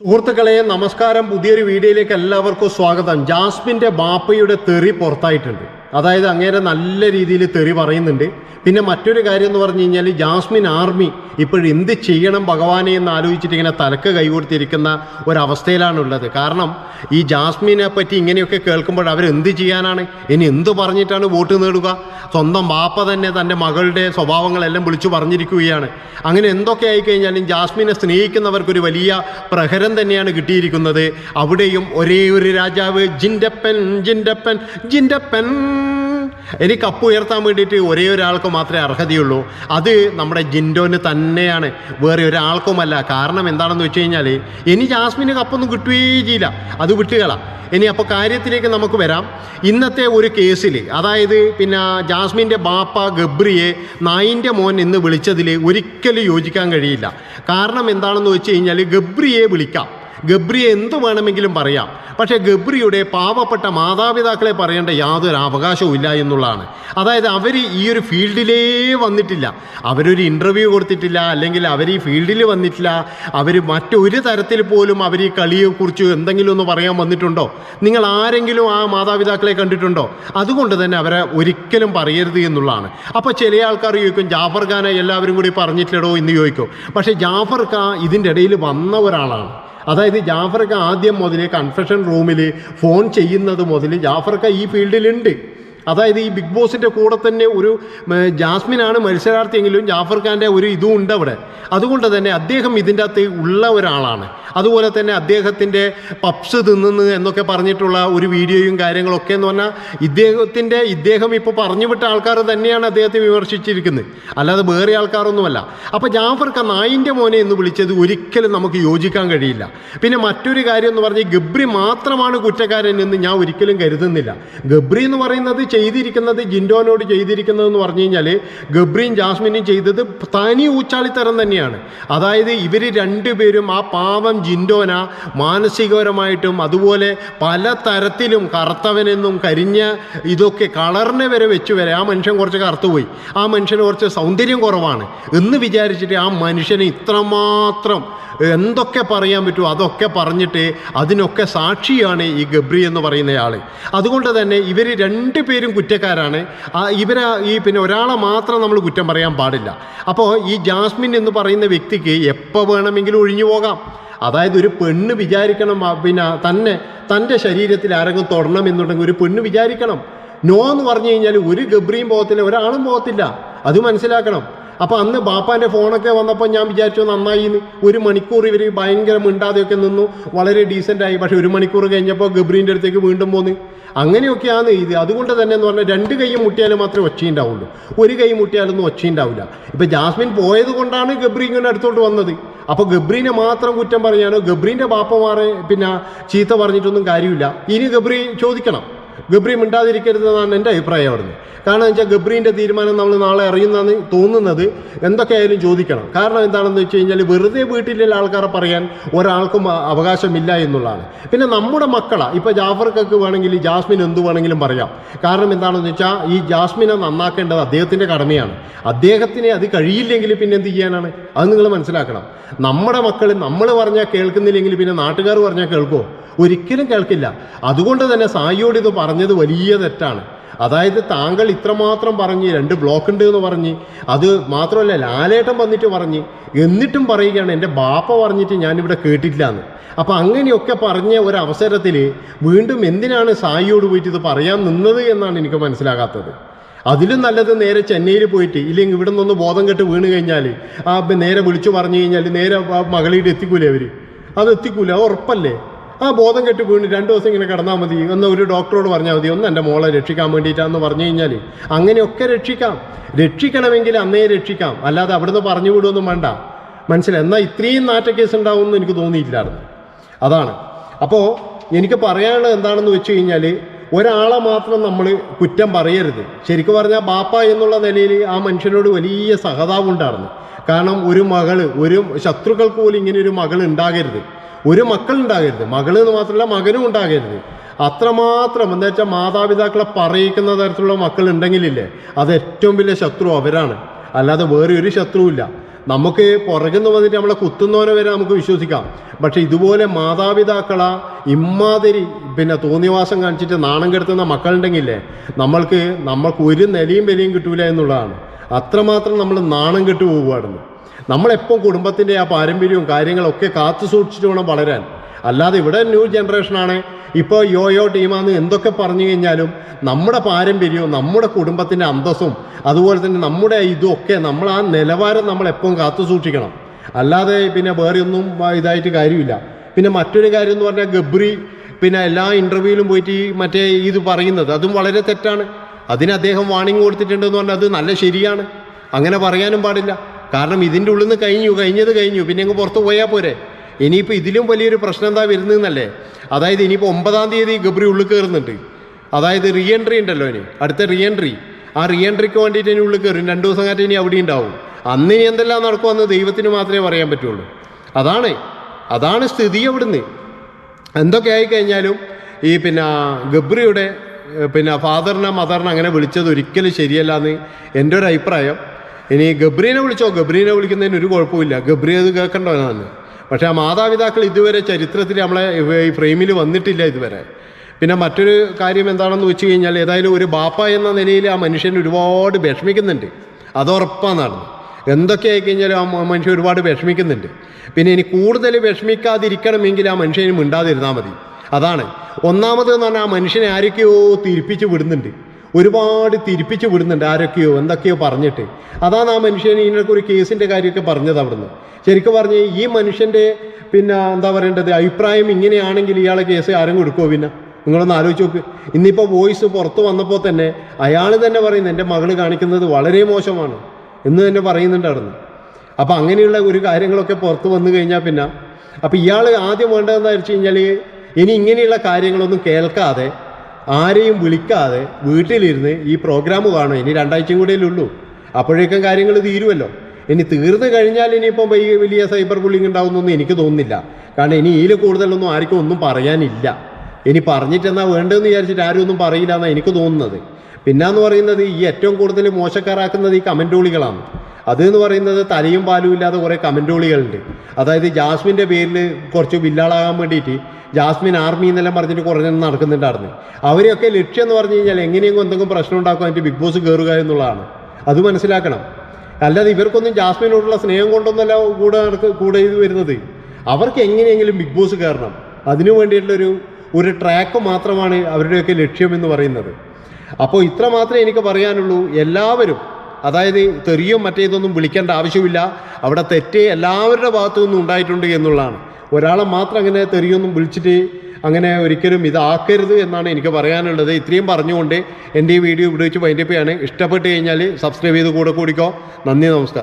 സുഹൃത്തുക്കളെ നമസ്കാരം. പുതിയൊരു വീഡിയോയിലേക്ക് എല്ലാവർക്കും സ്വാഗതം. ജാസ്മിന്റെ ബാപ്പയുടെ തെറി പുറത്തായിട്ടുണ്ട്. അതായത് അങ്ങേരെ നല്ല രീതിയിൽ തെറി പറയുന്നുണ്ട്. പിന്നെ മറ്റൊരു കാര്യം എന്ന് പറഞ്ഞു കഴിഞ്ഞാൽ ജാസ്മിൻ ആർമി ഇപ്പോഴും എന്ത് ചെയ്യണം ഭഗവാനെ എന്ന് ആലോചിച്ചിട്ട് ഇങ്ങനെ തലക്ക് കൈകൊടുത്തിരിക്കുന്ന ഒരവസ്ഥയിലാണുള്ളത്. കാരണം ഈ ജാസ്മിനെ പറ്റി ഇങ്ങനെയൊക്കെ കേൾക്കുമ്പോൾ അവരെന്ത് ചെയ്യാനാണ്? ഇനി എന്ത് പറഞ്ഞിട്ടാണ് വോട്ട് നേടുക? സ്വന്തം വാപ്പ തന്നെ തന്റെ മകളുടെ സ്വഭാവങ്ങളെല്ലാം വിളിച്ചു പറഞ്ഞിരിക്കുകയാണ്. അങ്ങനെ എന്തൊക്കെ ആയിക്കഴിഞ്ഞാലും ജാസ്മിനെ സ്നേഹിക്കുന്നവർക്കൊരു വലിയ പ്രഹരം തന്നെയാണ് കിട്ടിയിരിക്കുന്നത്. അവിടെയും ഒരേ ഒരു രാജാവ് ജിൻഡപ്പൻ ജിൻഡപ്പൻ ജിൻഡപ്പൻ. ഇനി കപ്പ് ഉയർത്താൻ വേണ്ടിയിട്ട് ഒരേ ഒരാൾക്ക് മാത്രമേ അർഹതയുള്ളൂ. അത് നമ്മുടെ ജിൻഡോന് തന്നെയാണ്. വേറെ ഒരാൾക്കുമല്ല. കാരണം എന്താണെന്ന് വെച്ച് കഴിഞ്ഞാൽ ഇനി ജാസ്മിന് കപ്പൊന്നും കിട്ടുകയേ ചെയ്യില്ല. അത് വിട്ടുകള ഇനി അപ്പോൾ കാര്യത്തിലേക്ക് നമുക്ക് വരാം. ഇന്നത്തെ ഒരു കേസിൽ അതായത് പിന്നെ ജാസ്മിന്റെ ബാപ്പ ഗബ്രിയെ നായിന്റെ മോൻ എന്ന് വിളിച്ചതിൽ ഒരിക്കലും യോജിക്കാൻ കഴിയില്ല. കാരണം എന്താണെന്ന് വെച്ച് കഴിഞ്ഞാൽ ഗബ്രിയെ വിളിക്കാം. ഗബ്രിയെ എന്ത് വേണമെങ്കിലും പറയാം. പക്ഷേ ഗബ്രിയുടെ പാവപ്പെട്ട മാതാപിതാക്കളെ പറയേണ്ട യാതൊരു അവകാശവും ഇല്ല എന്നുള്ളതാണ്. അതായത് അവർ ഈ ഒരു ഫീൽഡിലേ വന്നിട്ടില്ല. അവരൊരു ഇന്റർവ്യൂ കൊടുത്തിട്ടില്ല അല്ലെങ്കിൽ അവർ ഈ ഫീൽഡിൽ വന്നിട്ടില്ല. അവർ മറ്റൊരു തരത്തിൽ പോലും അവർ ഈ കളിയെക്കുറിച്ച് എന്തെങ്കിലും ഒന്ന് പറയാൻ വന്നിട്ടുണ്ടോ? നിങ്ങൾ ആരെങ്കിലും ആ മാതാപിതാക്കളെ കണ്ടിട്ടുണ്ടോ? അതുകൊണ്ട് തന്നെ അവരെ ഒരിക്കലും പറയരുത് എന്നുള്ളതാണ്. അപ്പോൾ ചില ആൾക്കാർ ചോദിക്കും ജാഫർ ഖാനെ എല്ലാവരും കൂടി പറഞ്ഞിട്ടില്ലടോ? എന്ന് ചോദിക്കും. പക്ഷേ ജാഫർ ഖാൻ ഇതിന്റെ ഇടയിൽ വന്ന ഒരാളാണ്. അതായത് ജാഫർക്ക് ആദ്യം മുതൽ കൺഫെഷൻ റൂമിൽ ഫോൺ ചെയ്യുന്നത് മുതൽ ജാഫർക്ക് ഈ ഫീൽഡിലുണ്ട് അതായത് ഈ ബിഗ് ബോസിന്റെ കൂടെ തന്നെ ഒരു ജാസ്മിനാണ് മത്സരാർത്ഥിയെങ്കിലും ജാഫർ ഖാന്റെ ഒരു ഇതും ഉണ്ട് അവിടെ. അതുകൊണ്ട് തന്നെ അദ്ദേഹം ഇതിന്റെ അകത്ത് ഉള്ള ഒരാളാണ്. അതുപോലെ തന്നെ അദ്ദേഹത്തിന്റെ പപ്സ് തിന്നുന്നു എന്നൊക്കെ പറഞ്ഞിട്ടുള്ള ഒരു വീഡിയോയും കാര്യങ്ങളൊക്കെ എന്ന് പറഞ്ഞാൽ ഇദ്ദേഹത്തിന്റെ ഇദ്ദേഹം ഇപ്പോൾ പറഞ്ഞു വിട്ട ആൾക്കാർ തന്നെയാണ് അദ്ദേഹത്തെ വിമർശിച്ചിരിക്കുന്നത്. അല്ലാതെ വേറെ ആൾക്കാരൊന്നുമല്ല. അപ്പോൾ ജാഫർ ഖാൻ നായിന്റെ മോനെ എന്ന് വിളിച്ചത് ഒരിക്കലും നമുക്ക് യോജിക്കാൻ കഴിയില്ല. പിന്നെ മറ്റൊരു കാര്യം എന്ന് പറഞ്ഞാൽ ഗബ്രി മാത്രമാണ് കുറ്റക്കാരൻ എന്ന് ഞാൻ ഒരിക്കലും കരുതുന്നില്ല. ഗബ്രി എന്ന് പറയുന്നത് ചെയ്തിരിക്കുന്നത് ജിൻഡോനോട് ചെയ്തിരിക്കുന്നത് എന്ന് പറഞ്ഞു കഴിഞ്ഞാൽ ഗബ്രിയും ജാസ്മിനും ചെയ്തത് തനി ഊച്ചാളിത്തരം തന്നെയാണ്. അതായത് ഇവർ രണ്ടുപേരും ആ പാവം ജിൻഡോന മാനസികപരമായിട്ടും അതുപോലെ പല തരത്തിലും കറുത്തവനെന്നും കരിഞ്ഞ ഇതൊക്കെ കളറിനെ വരെ വെച്ച് വരെ ആ മനുഷ്യൻ കുറച്ച് കറുത്തുപോയി ആ മനുഷ്യന് കുറച്ച് സൗന്ദര്യം കുറവാണ്. എന്ന് വിചാരിച്ചിട്ട് ആ മനുഷ്യനെ ഇത്രമാത്രം എന്തൊക്കെ പറയാൻ പറ്റുമോ അതൊക്കെ പറഞ്ഞിട്ട് അതിനൊക്കെ സാക്ഷിയാണ് ഈ ഗബ്രി എന്ന് പറയുന്നയാൾ അതുകൊണ്ട് തന്നെ ഇവർ രണ്ടുപേരും കുറ്റക്കാരാണ്. ആ ഇവരെ ഈ പിന്നെ ഒരാളെ മാത്രം നമ്മൾ കുറ്റം പറയാൻ പാടില്ല. അപ്പോൾ ഈ ജാസ്മിൻ എന്ന് പറയുന്ന വ്യക്തിക്ക് എപ്പോൾ വേണമെങ്കിലും ഒഴിഞ്ഞു പോകാം. അതായത് ഒരു പെണ്ണ് വിചാരിക്കണം പിന്നെ തന്നെ തന്റെ ശരീരത്തിൽ ആരെങ്കിലും തൊടണം എന്നുണ്ടെങ്കിൽ ഒരു പെണ്ണ് വിചാരിക്കണം. നോ എന്ന് പറഞ്ഞു കഴിഞ്ഞാൽ ഒരു ഗബ്രിയും പോകത്തില്ല ഒരാളും പോകത്തില്ല. അത് മനസ്സിലാക്കണം. അപ്പോൾ അന്ന് ബാപ്പാന്റെ ഫോണൊക്കെ വന്നപ്പോൾ ഞാൻ വിചാരിച്ചു നന്നായി ഒരു മണിക്കൂർ ഇവർ ഭയങ്കര മിണ്ടാതെയൊക്കെ നിന്നു. വളരെ ഡീസന്റായി പക്ഷേ ഒരു മണിക്കൂർ കഴിഞ്ഞപ്പോൾ ഗബ്രീന്റെ അടുത്തേക്ക് വീണ്ടും പോന്ന്. അങ്ങനെയൊക്കെയാണ് ഇത്. അതുകൊണ്ട് തന്നെ എന്ന് പറഞ്ഞാൽ രണ്ട് കൈ മുട്ടിയാലും മാത്രമേ ഒച്ചയുണ്ടാവുള്ളൂ. ഒരു കൈ മുട്ടിയാലൊന്നും ഒച്ചയുണ്ടാവില്ല. ഇപ്പം ജാസ്മിൻ പോയത് കൊണ്ടാണ് ഗബ്രി അടുത്തോട്ട് വന്നത്. അപ്പോൾ ഗബ്രീനെ മാത്രം കുറ്റം പറയാനോ ഗബ്രീന്റെ ബാപ്പമാരെ പിന്നെ ചീത്ത പറഞ്ഞിട്ടൊന്നും കാര്യമില്ല. ഇനി ഗബ്രി ചോദിക്കണം. ഗബ്രി മിണ്ടാതിരിക്കരുതെന്നാണ് എന്റെ അഭിപ്രായം അവിടുന്ന്. കാരണം വെച്ചാൽ ഗബ്രീന്റെ തീരുമാനം നമ്മൾ നാളെ അറിയുന്നതെന്ന് തോന്നുന്നത്. എന്തൊക്കെയായാലും ചോദിക്കണം. കാരണം എന്താണെന്ന് വെച്ച് കഴിഞ്ഞാൽ വെറുതെ വീട്ടിലുള്ള ആൾക്കാരെ പറയാൻ ഒരാൾക്കും അവകാശമില്ല എന്നുള്ളതാണ്. പിന്നെ നമ്മുടെ മക്കളാണ് ഇപ്പോൾ ജാഫർക്കൊക്കെ വേണമെങ്കിൽ ജാസ്മിൻ എന്ത് വേണമെങ്കിലും പറയാം. കാരണം എന്താണെന്ന് വെച്ചാൽ ഈ ജാസ്മിനെ നന്നാക്കേണ്ടത് അദ്ദേഹത്തിന്റെ കടമയാണ്. അദ്ദേഹത്തിന് അത് കഴിയില്ലെങ്കിൽ പിന്നെ എന്ത് ചെയ്യാനാണ്? അത് നിങ്ങൾ മനസ്സിലാക്കണം. നമ്മുടെ മക്കൾ നമ്മൾ പറഞ്ഞാൽ കേൾക്കുന്നില്ലെങ്കിൽ പിന്നെ നാട്ടുകാർ പറഞ്ഞാൽ കേൾക്കുമോ ഒരിക്കലും കേൾക്കില്ല. അതുകൊണ്ട് തന്നെ സായിയോട് ഇത് പറഞ്ഞത് വലിയ തെറ്റാണ്. അതായത് താങ്കൾ ഇത്രമാത്രം പറഞ്ഞ് രണ്ട് ബ്ലോക്ക് ഉണ്ട് എന്ന് പറഞ്ഞ് അത് മാത്രമല്ല ലാലേട്ടം വന്നിട്ട് പറഞ്ഞ് എന്നിട്ടും പറയുകയാണ് എന്റെ ബാപ്പ പറഞ്ഞിട്ട് ഞാനിവിടെ കേട്ടിട്ടില്ല എന്ന് അപ്പോൾ അങ്ങനെയൊക്കെ പറഞ്ഞ ഒരു അവസരത്തിൽ വീണ്ടും എന്തിനാണ് സായിയോട് പോയിട്ട് ഇത് പറയാൻ നിന്നത് എന്നാണ് എനിക്ക് മനസ്സിലാകാത്തത്. അതിലും നല്ലത് നേരെ ചെന്നൈയിൽ പോയിട്ട് ഇല്ലെങ്കിൽ ഇവിടെ നിന്നൊന്ന് ബോധം കെട്ട് വീണ് കഴിഞ്ഞാൽ ആ നേരെ വിളിച്ചു പറഞ്ഞു കഴിഞ്ഞാൽ നേരെ മകളിയുടെ എത്തിക്കൂലേ അവർ അത് എത്തിക്കൂല ഉറപ്പല്ലേ? ആ ബോധം കെട്ട് വീണ് രണ്ട് ദിവസം ഇങ്ങനെ കിടന്നാൽ മതി ഒന്ന് ഒരു ഡോക്ടറോട് പറഞ്ഞാൽ മതി. ഒന്ന് എന്റെ മോളെ രക്ഷിക്കാൻ വേണ്ടിയിട്ടാന്ന് പറഞ്ഞു കഴിഞ്ഞാൽ അങ്ങനെയൊക്കെ രക്ഷിക്കാം. രക്ഷിക്കണമെങ്കിൽ അന്നേ രക്ഷിക്കാം. അല്ലാതെ അവിടുന്ന് പറഞ്ഞു വിടുമൊന്നും വേണ്ട. മനസ്സിലായി? എന്നാൽ ഇത്രയും നാറ്റ കേസ് ഉണ്ടാവുമെന്ന് എനിക്ക് തോന്നിയില്ലായിരുന്നു അതാണ്. അപ്പോൾ എനിക്ക് പറയാനുള്ളത് എന്താണെന്ന് വെച്ച് കഴിഞ്ഞാൽ ഒരാളെ മാത്രം നമ്മൾ കുറ്റം പറയരുത്. ശരിക്കും പറഞ്ഞാൽ ബാപ്പ എന്നുള്ള നിലയിൽ ആ മനുഷ്യനോട് വലിയ സഹതാവുണ്ടായിരുന്നു കാരണം ഒരു മകൾ ഒരു ശത്രുക്കൾക്ക് പോലും ഇങ്ങനെ ഒരു മകൾ ഉണ്ടാകരുത്. ഒരു മക്കൾ ഉണ്ടാകരുത്. മകൾ എന്ന് മാത്രമല്ല മകനും ഉണ്ടാകരുത്. അത്രമാത്രം എന്താ വെച്ചാൽ മാതാപിതാക്കളെ പറയിക്കുന്ന തരത്തിലുള്ള മക്കൾ ഉണ്ടെങ്കിലില്ലേ അത് ഏറ്റവും വലിയ ശത്രു അവരാണ്. അല്ലാതെ വേറെ ഒരു ശത്രുവില്ല നമുക്ക് പുറകുന്ന് വന്നിട്ട് നമ്മളെ കുത്തുന്നവനെ വരെ നമുക്ക് വിശ്വസിക്കാം. പക്ഷെ ഇതുപോലെ മാതാപിതാക്കളെ ഇമ്മാതിരി പിന്നെ തോന്നിവാസം കാണിച്ചിട്ട് നാണം കെടുത്തുന്ന മക്കളുണ്ടെങ്കിലേ നമ്മൾക്ക് നമ്മൾക്ക് ഒരു നിലയും വിലയും കിട്ടൂല എന്നുള്ളതാണ്. അത്രമാത്രം നമ്മൾ നാണം കെട്ടു പോകുകയാണെന്ന് നമ്മളെപ്പം കുടുംബത്തിന്റെ ആ പാരമ്പര്യവും കാര്യങ്ങളൊക്കെ കാത്തു സൂക്ഷിച്ചിട്ട് വേണം വളരാൻ. അല്ലാതെ ഇവിടെ ന്യൂ ജനറേഷനാണ്. ഇപ്പോൾ യോയോ ടീമാന്ന് എന്തൊക്കെ പറഞ്ഞു കഴിഞ്ഞാലും നമ്മുടെ പാരമ്പര്യവും നമ്മുടെ കുടുംബത്തിന്റെ അന്തസ്സും അതുപോലെ തന്നെ നമ്മുടെ ഇതും ഒക്കെ നമ്മൾ ആ നിലവാരം നമ്മൾ എപ്പോഴും കാത്തു സൂക്ഷിക്കണം. അല്ലാതെ പിന്നെ വേറെ ഒന്നും ഇതായിട്ട് കാര്യമില്ല. പിന്നെ മറ്റൊരു കാര്യം എന്ന് പറഞ്ഞാൽ ഗബ്രി പിന്നെ എല്ലാ ഇന്റർവ്യൂവിലും പോയിട്ട് ഈ മറ്റേ ഇത് പറയുന്നത് അതും വളരെ തെറ്റാണ്. അതിന് അദ്ദേഹം വാണിംഗ് കൊടുത്തിട്ടുണ്ടെന്ന് പറഞ്ഞാൽ അത് നല്ല ശരിയാണ്. അങ്ങനെ പറയാനും പാടില്ല. കാരണം ഇതിന്റെ ഉള്ളിൽ നിന്ന് കഴിഞ്ഞു കഴിഞ്ഞത് കഴിഞ്ഞു. പിന്നെ അങ്ങ് പുറത്ത് പോയാൽ പോരെ? ഇനിയിപ്പോൾ ഇതിലും വലിയൊരു പ്രശ്നം എന്താ വരുന്നതെന്നല്ലേ അതായത് ഇനിയിപ്പോൾ ഒമ്പതാം തീയതി ഗബ്രി ഉള്ളിൽ കയറുന്നുണ്ട് അതായത് റീ എൻട്രി ഉണ്ടല്ലോ ഇനി. അടുത്ത റീ എൻട്രി ആ റീ എൻട്രിക്ക് വേണ്ടിയിട്ട് ഇനി ഉള്ളിൽ കയറും രണ്ട് ദിവസം കാറ്റ് ഇനി അവിടെ ഉണ്ടാവും. അന്ന് ഇനി എന്തെല്ലാം നടക്കുമെന്ന് ദൈവത്തിന് മാത്രമേ പറയാൻ പറ്റുള്ളൂ. അതാണ്. അതാണ് സ്ഥിതി അവിടുന്ന്. എന്തൊക്കെ ആയിക്കഴിഞ്ഞാലും ഈ പിന്നെ ഗബ്രിയുടെ പിന്നെ ഫാദറിനെ മദറിനെ അങ്ങനെ വിളിച്ചത് ഒരിക്കലും ശരിയല്ല എന്ന് എന്റെ ഒരു അഭിപ്രായം. ഇനി ഗബ്രീനെ വിളിച്ചോ? ഗബ്രീനെ വിളിക്കുന്നതിന് ഒരു കുഴപ്പമില്ല ഗബ്രി അത് കേൾക്കേണ്ടവനാണ് പക്ഷേ ആ മാതാപിതാക്കൾ ഇതുവരെ ചരിത്രത്തിൽ നമ്മളെ ഈ ഫ്രെയിമിൽ വന്നിട്ടില്ല ഇതുവരെ. പിന്നെ മറ്റൊരു കാര്യം എന്താണെന്ന് വെച്ച് കഴിഞ്ഞാൽ ഏതായാലും ഒരു ബാപ്പ എന്ന നിലയിൽ ആ മനുഷ്യൻ ഒരുപാട് വിഷമിക്കുന്നുണ്ട്. അതുറപ്പാന്നാണ് എന്തൊക്കെ ആയിക്കഴിഞ്ഞാലും ആ മനുഷ്യൻ ഒരുപാട് വിഷമിക്കുന്നുണ്ട്. പിന്നെ ഇനി കൂടുതൽ വിഷമിക്കാതിരിക്കണമെങ്കിൽ ആ മനുഷ്യന് മിണ്ടാതിരുന്നാൽ മതി. അതാണ്. ഒന്നാമത് എന്ന് പറഞ്ഞാൽ ആ മനുഷ്യനെ ആരൊക്കെയോ തിരിപ്പിച്ച് വിടുന്നുണ്ട്. ഒരുപാട് തിരിപ്പിച്ച് വിടുന്നുണ്ട് ആരൊക്കെയോ എന്തൊക്കെയോ പറഞ്ഞിട്ട്. അതാണ് ആ മനുഷ്യൻ ഇതിനൊക്കെ ഒരു കേസിന്റെ കാര്യമൊക്കെ പറഞ്ഞത് അവിടുന്ന്. ശരിക്കും പറഞ്ഞ് ഈ മനുഷ്യന്റെ പിന്നെ എന്താ പറയേണ്ടത് അഭിപ്രായം ഇങ്ങനെയാണെങ്കിൽ ഇയാളെ കേസ് ആരും കൊടുക്കുമോ പിന്നെ? നിങ്ങളൊന്ന് ആലോചിച്ച് നോക്ക്. ഇന്നിപ്പോൾ വോയിസ് പുറത്ത് വന്നപ്പോൾ തന്നെ അയാൾ തന്നെ പറയുന്നു എന്റെ മകൾ കാണിക്കുന്നത് വളരെ മോശമാണ് എന്ന് തന്നെ പറയുന്നുണ്ട് അവിടുന്ന്. അപ്പോൾ അങ്ങനെയുള്ള ഒരു കാര്യങ്ങളൊക്കെ പുറത്ത് വന്നു കഴിഞ്ഞാൽ പിന്നെ അപ്പോൾ ഇയാൾ ആദ്യം വേണ്ടതെന്ന് വെച്ച് കഴിഞ്ഞാൽ ഇനി ഇങ്ങനെയുള്ള കാര്യങ്ങളൊന്നും കേൾക്കാതെ ആരെയും വിളിക്കാതെ വീട്ടിലിരുന്ന് ഈ പ്രോഗ്രാം കാണും. ഇനി രണ്ടാഴ്ചയും കൂടെയല്ലേ ഉള്ളൂ അപ്പോഴേക്കും കാര്യങ്ങൾ തീരുമല്ലോ ഇനി തീർന്നു കഴിഞ്ഞാൽ ഇനിയിപ്പം വലിയ സൈബർ ബുള്ളിങ് ഉണ്ടാവുന്നൊന്നും എനിക്ക് തോന്നുന്നില്ല. കാരണം ഇനി ഇതിൽ കൂടുതലൊന്നും ആർക്കും ഒന്നും പറയാനില്ല. ഇനി പറഞ്ഞിട്ടെന്നാ വേണ്ടതെന്ന് വിചാരിച്ചിട്ട് ആരും ഒന്നും പറയില്ല എന്നാണ് എനിക്ക് തോന്നുന്നത്. പിന്നെന്ന് പറയുന്നത് ഈ ഏറ്റവും കൂടുതൽ മോശക്കാരാക്കുന്നത് ഈ കമന്റോളികളാണ് അത് പറയുന്നത് തലയും പാലും ഇല്ലാതെ കുറേ കമന്റോളികളുണ്ട് അതായത് ജാസ്മിന്റെ പേരിൽ കുറച്ച് വില്ലാളാകാൻ വേണ്ടിയിട്ട് ജാസ്മിൻ ആർമി എന്നെല്ലാം പറഞ്ഞിട്ട് കുറേ നടക്കുന്നുണ്ടായിരുന്നു. അവരെയൊക്കെ ലക്ഷ്യം എന്ന് പറഞ്ഞു കഴിഞ്ഞാൽ എങ്ങനെയെങ്കിലും എന്തെങ്കിലും പ്രശ്നം ഉണ്ടാക്കുക വേണ്ടി ബിഗ് ബോസ് കയറുക എന്നുള്ളതാണ്. അത് മനസ്സിലാക്കണം. അല്ലാതെ ഇവർക്കൊന്നും ജാസ്മിനോടുള്ള സ്നേഹം കൊണ്ടൊന്നല്ല കൂടെ കൂടെ ഇത് വരുന്നത്. അവർക്ക് എങ്ങനെയെങ്കിലും ബിഗ് ബോസ് കയറണം അതിനു വേണ്ടിയിട്ടുള്ളൊരു ഒരു ട്രാക്ക് മാത്രമാണ് അവരുടെയൊക്കെ ലക്ഷ്യമെന്ന് പറയുന്നത്. അപ്പോൾ ഇത്ര മാത്രമേ എനിക്ക് പറയാനുള്ളൂ. എല്ലാവരും അതായത് തെറിയും മറ്റേതൊന്നും വിളിക്കേണ്ട ആവശ്യമില്ല. അവിടെ തെറ്റ് എല്ലാവരുടെ ഭാഗത്തു നിന്നും ഉണ്ടായിട്ടുണ്ട് എന്നുള്ളതാണ്. ഒരാളെ മാത്രം അങ്ങനെ തെറിയൊന്നും വിളിച്ചിട്ട് അങ്ങനെ ഒരിക്കലും ഇതാക്കരുത് എന്നാണ് എനിക്ക് പറയാനുള്ളത്. ഇത്രയും പറഞ്ഞുകൊണ്ട് എന്റെ ഈ വീഡിയോ ഇവിടെ വെച്ച് വൈൻഡപ്പ് ചെയ്യാണ്. ഇഷ്ടപ്പെട്ട് കഴിഞ്ഞാൽ സബ്സ്ക്രൈബ് ചെയ്ത് കൂടെ കൂടിക്കോ. നന്ദി നമസ്കാരം.